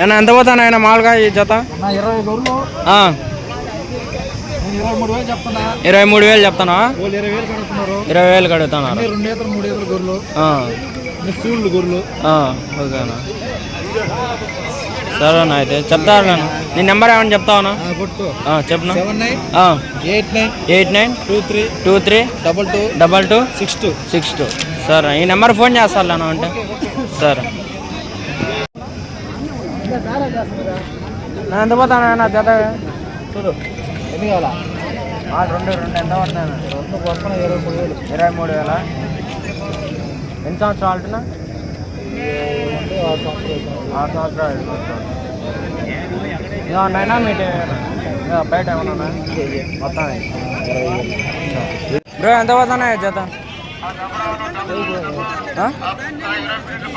ఏనా ఎంత పోతాను ఆయన మామూలుగా ఈ జత? ఇరవై మూడు వేలు చెప్తానా? ఇరవై వేలు వేలు కడుగుతున్నారు అన్ని అన్ని అయితే చెప్తాను నేను నీ నెంబర్ ఏమైనా చెప్తావనా ఆ, కొట్టుకో. చెప్పనా? సెవెన్ నైన్ ఆ, eight nine eight nine two three two three double two double two six two. Six two. సరే ఈ నెంబర్ ఫోన్ చేస్తాను నేను అంటే. సరే. నేను ఎంత పోతాను? నా జత? చూడు ఎన్ని కావాలా? ఆ, రెండు రెండు ఎంత పడతాను రెండు కొడుకున్న ఇరవై మూడు వేలు. ఇరవై మూడు వేల? ఎన్ని సంవత్సరాలు అంటున్నా? ఆరు సంవత్సరాలు. ఆరు ఇంకా ఉన్నాయినా మీటి బయట ఏమన్నా మొత్తం. బ్రో ఎంత పోతున్నాయి జత?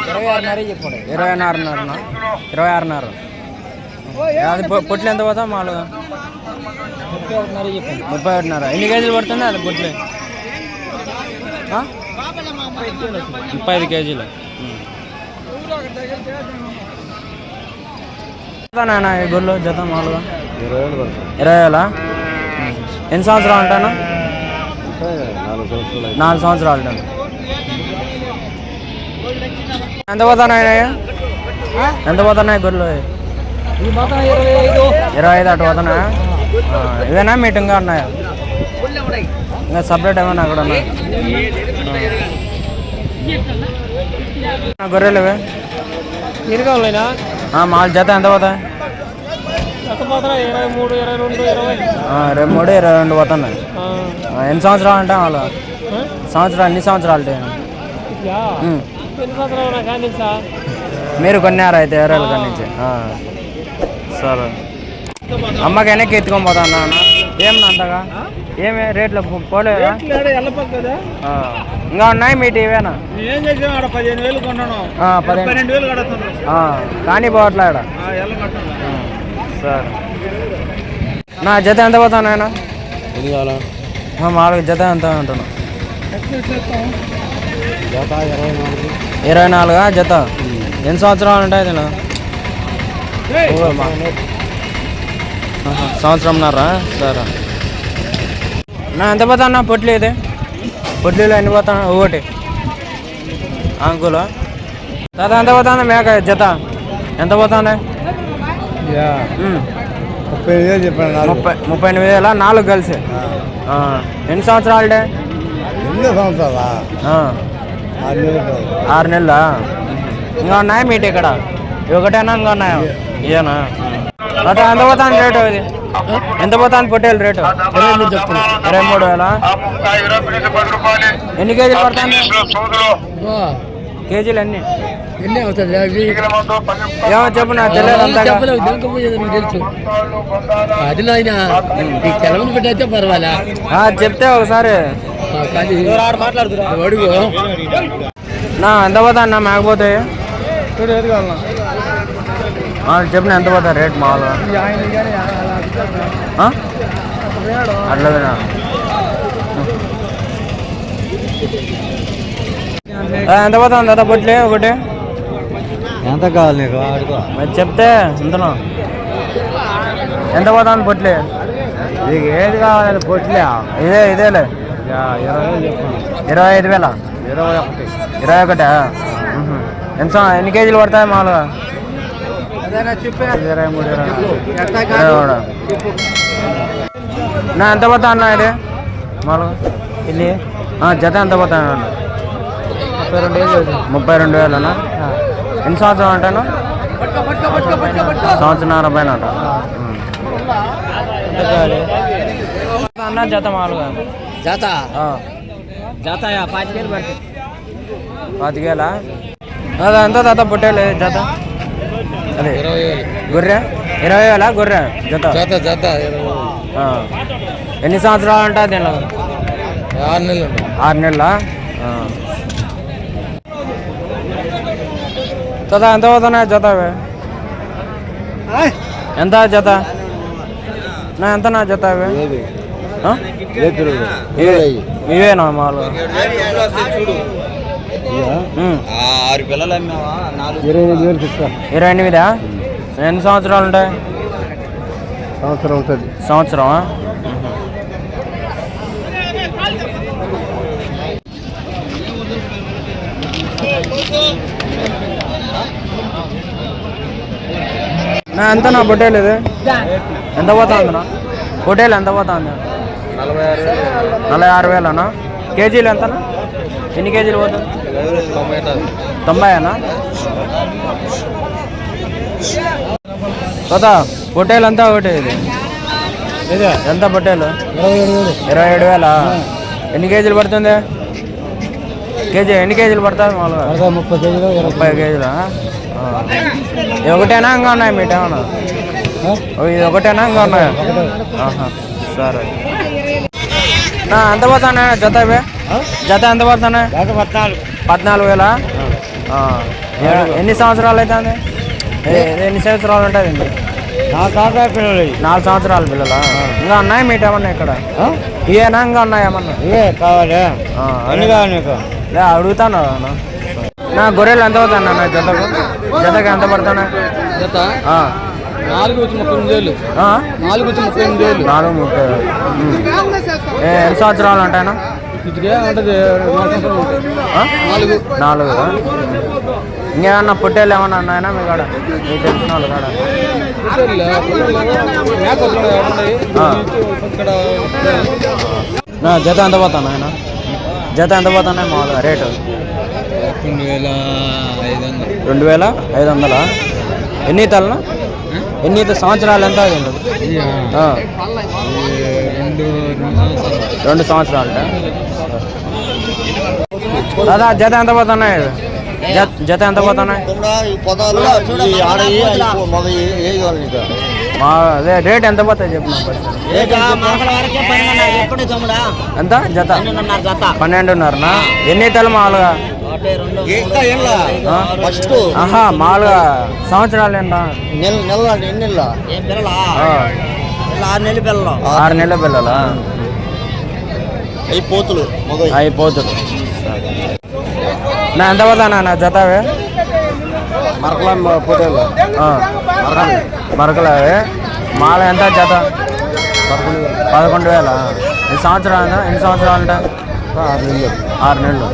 ఇరవై ఆరున్నర చెప్పండి. ఇరవై ఆరున్నర ఇరవై ఆరున్నర. అది పొట్లు ఎంత పోతా? మామూలుగా ముప్పై ఒకటిన్నర చెప్పండి. ముప్పై ఒకటిన్నర ఎన్ని కేజీలు పడుతుంది అది పొట్లు? ముప్పై ఐదు కేజీలు. నాన్న ఈ గొర్రెలు జత మామూలుగా? ఇరవై వేలు? పడుతుంది ఇరవై వేల ఎన్ని సంవత్సరాలు అంటాను? నాలుగు సంవత్సరాలు. నాలుగు సంవత్సరాలు అంటాను. ఎంత పోతున్నాయి ఎంత పోతున్నాయి గొర్రెలు? ఇరవై ఐదు అటు పోతున్నా ఇవేనా మీట్ ఇంకా ఉన్నాయా? ఇంకా సపరేట్ ఏమైనా అక్కడ ఉన్నాయి? గొర్రెలు ఇవి? మాల జత ఎంత పోతాయి? ఇరవై మూడు ఇరవై రెండు పోతున్నాయి. ఎన్ని సంవత్సరాలు అంటే వాళ్ళు సంవత్సరాలు ఎన్ని సంవత్సరాలు మీరు కొన్నారు అయితే ఎవరు నుంచి ఆ. సరే. అమ్మకి వెనక్కి ఎత్తుకొని పోతాను నాన్న ఏం అంతగా? ఏమి రేట్లు పోలేదా. ఇంకా ఉన్నాయి మీ ఆ, కానీ పోవట్లే ఆడ. ఎల్ల కట్టాను ఆ, సరే. నా జత ఎంత పోతాను ఆయన మామూలుగా జత ఎంత అంటున్నా జత ఇరవై నాలుగు. ఇరవై నాలుగా? జత? ఎన్ని సంవత్సరాలు ఉంటాయి దీనిలో ఆహా, సంవత్సరంన్నరా సరే. నా ఎంత పోతాను పొట్లు ఇది పొట్లీలో ఎన్ని పోతాను ఒకటి. అంకులు? దాదా ఎంత పోతాను మేక జత. ఎంత పోతాను ముప్పై ముప్పై ఎనిమిది వేల? నాలుగు కలిసి. ఎన్ని సంవత్సరాలు? ఎన్నో సంవత్సరాలా? ఆ. ఆరు నెలలు? ఇంకా ఉన్నాయా మీటి ఇక్కడ? ఇవి ఒకటేనా ఇంకా ఉన్నాయా? ఇదేనా అత ఎంత పోతాను రేటు ఇది? ఎంత పోతాను పొట్టేలు రేటు? ఇరవై మూడు చెప్తున్నా. ఇరవై మూడు వేల? ఎన్ని కేజీలు పడతాను కేజీలు ఎన్ని? ఎన్ని అవుతుంది అవి. ఏమో చెప్పు నాకు తెలియదు తెలుసు. అది నాయన ఈ తెలవని పర్వాలే? ఆ, చెప్తే ఒకసారి. అడుగు నా ఎంత పోతాను నా మేకపోతాయి చూడు ఏది కావాలన్నా చెప్పిన ఎంత పోతాయి రేట్ మామూలుగా? ఆ? అట్లా ఎంత పోతాను దాదా పొట్లే ఒకటి. ఎంత కావాలి నీకు? మరి చెప్తే ఎంతనో ఎంత పోతాను పొట్లే? నీకు ఏది కావాలి పొట్లే. ఇదే ఇదేలే. ఇరవై వేలు ఐదు వేల? ఇరవై ఒకటి. ఇరవై ఒకటా. ఎంత ఎన్ని కేజీలు పడతాయి మామూలుగా? ఇరవై మూడు ఇరవై ఇరవై మూడు? నా ఎంత పోతా అన్న ఇది? మామూలుగా? ఇల్లి? ఆ, జత ఎంత పోతాను అన్న? ముప్పై రెండు వేలు ముప్పై రెండు వేలనా? ఎన్ని సంవత్సరం అంటాను? సంవత్సరం పైన అంట. అన్న జత మామూలుగా. జాత? ఆ. జాత పాతిక వేలు పడుతుంది పాతికేలా అదే ఎంత తాత పొట్టేలు జత? అదే గొర్రె? ఇరవై వేల గొర్రె? జత? జాత జాత. ఎన్ని సంవత్సరాలు ఉంటుంది దీనిలో? ఆరు నెలలు ఆరు నెలల? తాత ఎంత పోతున్నాయి జత ఎంత జత? నా ఎంత నా జత అవి ఇవేనా మామూలు ఉమ్. ఆరు పిల్లలు అమ్మావా? ఇరవై ఎనిమిది వేలు ఇస్తా ఇరవై ఎనిమిదా? ఎన్ని సంవత్సరాలు ఉంటాయి? సంవత్సరం ఉంటుంది సంవత్సరమా? నా ఎంత నా పొట్టేలు ఇది? ఎంత పోతుంది నా పొట్టేలు ఎంత పోతుంది నలభై ఆరు వేలనా? కేజీలు ఎంతనా? ఎన్ని కేజీలు పోతుంది తొంభై అనా కొత్త పొట్టేలు అంతా ఒకటి? ఇది ఎంత పొట్టేలు? ఇరవై ఏడు వేల? ఎన్ని కేజీలు పడుతుంది? కేజీ ఎన్ని కేజీలు పడుతుంది మామూలుగా? ముప్పై కేజీలు? ముప్పై కేజీలా ఒకటేనా? ఇంకా ఉన్నాయి మీట ఏమన్నా ఓ, ఇది ఒకటేనా? ఇంకా ఉన్నాయా? సరే. ఎంత పోతానే జత ఇవే? జత ఎంత పోతానే పద్నాలుగు. పద్నాలుగు వేల? ఎన్ని సంవత్సరాలు అవుతుంది ఎన్ని సంవత్సరాలు ఉంటుంది ఇంటి నా తాత పిల్లలు నాలుగు సంవత్సరాల పిల్లలా? ఇంకా ఉన్నాయి మీట ఏమన్నా ఇక్కడ? ఇవేనా ఇంకా ఉన్నాయి ఏమన్నా? ఇవే కావాలి. ఆ, అన్ని. కావాలి లే అడుగుతాను అన్న. నా గొర్రెలు ఎంత అవుతాను నా జతకు? జతకు ఎంత పడతానా జత? ఆ. నాలుగు వచ్చి ముప్పై ఎనిమిది వేలు? నాలుగు వచ్చి ముప్పై ఎనిమిది వేలు. నాలుగు ముప్పై ఎన్ని సంవత్సరాలు ఉంటాయనా ఇటుకే ఉంటుంది? నాలుగు నాలుగు. ఇంకేమన్నా పుట్టేలు ఏమన్నా ఉన్నాయనా మీ కాడ? మీకు తెలిసిన వాళ్ళు కాడ? జత ఎంత పోతాను ఆయన? జత ఎంత పోతానే మామూలుగా రేటు? రెండు వేల ఐదు వందలా? ఎన్ని తలనా ఎన్ని సంవత్సరాలు ఎంత అయింది? ఆ, రెండు రెండు సంవత్సరాలు. దాదా జత ఎంత పోతున్నాయి? జత- జత ఎంత పోతున్నాయి? మా అదే రేట్ ఎంత పోతాయి చెప్పు నాకు first. ఎంత? జత. పన్నెండున్నరనా? ఎన్ని ఈతలు మామూలుగా? ఫస్ట్ ఆహా మామూలుగా సంవత్సరాలు నెల నెల ఎన్ని నెలల? ఆరు నెలలు పిల్లలు. ఆరు నెలల పిల్లలా? అవి పోతులు మగ అయిపోతుంది నా ఎంత పోతానా నా జతవే? మరకలం పోటీలు ఆ, మరకలవే? మాల ఎంత జత? పదకొండు వేల. ఎన్ని సంవత్సరాలు ఎన్ని సంవత్సరాలు ఆరు నెలలు. ఆరు నెలలు.